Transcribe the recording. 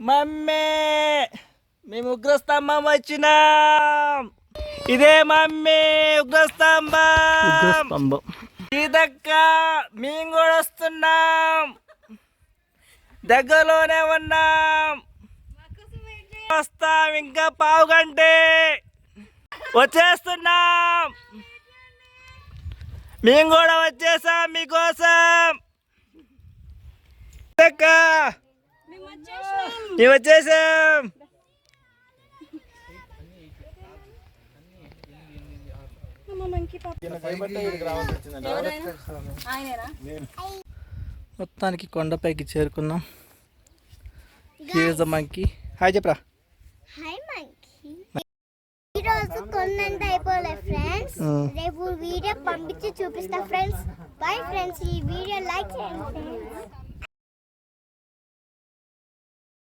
Mummy మేము ఉగ్రస్తంభం వచ్చినాం. ఇదే మమ్మీ ఉగ్రస్తంభం. ఇదక్క మేము కూడా వస్తున్నాం. దగ్గరలోనే ఉన్నాం. వస్తాం ఇంకా పావు గంటే. వచ్చేస్తున్నాం. మేము కూడా వచ్చేసాం మీకోసం. అక్క మేము వచ్చేసాం. మొత్తానికి కొండపైకి చేరుకున్నాం. మంకి. హాయ్ చెప్పరా. Hi monkey. ఈరోజు అయిపోలే ఫ్రెండ్స్. రేపు వీడియో పంపించి చూపిస్తా ఫ్రెండ్స్. బాయ్ ఫ్రెండ్స్ ఈ వీడియో లైక్ చేయండి ఫ్రెండ్స్